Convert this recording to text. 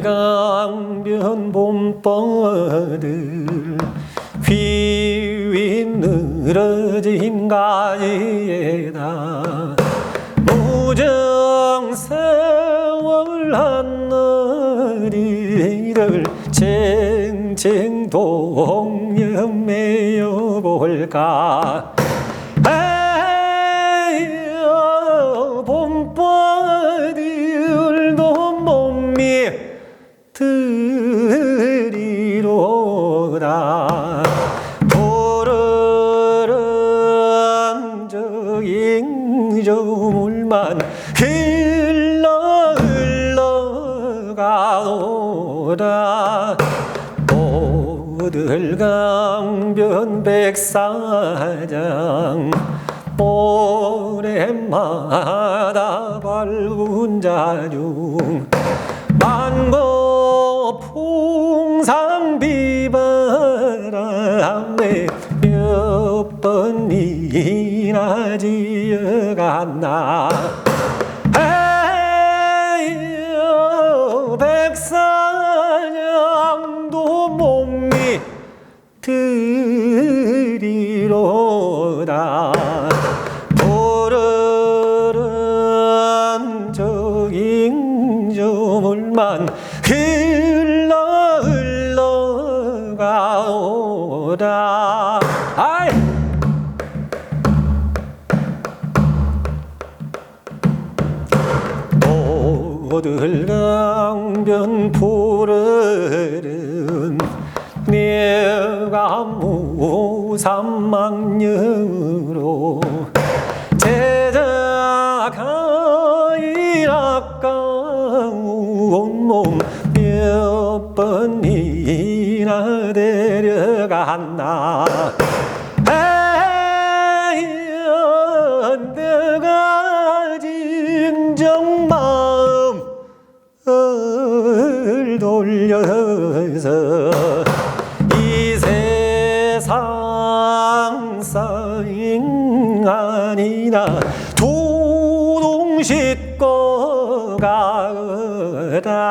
가면 봄벌들 휘휘 늘어진 가지에다 무정 세월 하늘이를 쟁쟁 동염매여 볼까 흘러가오다 오들강변 백사장. 모래마다 밟은 자중. 만고 풍상 비바람에 몇 번이나 지어갔나. 백사 들이로다. 푸르른 저 잉저물만 흘러 흘러가오다. 아이! 오들강변 푸르른 내가 무 삼망녀로 제자가인 아까운 몸몇 번이나 데려갔나? 내가 진정 돌려서 이 세상 아니나 도동 싣고 가다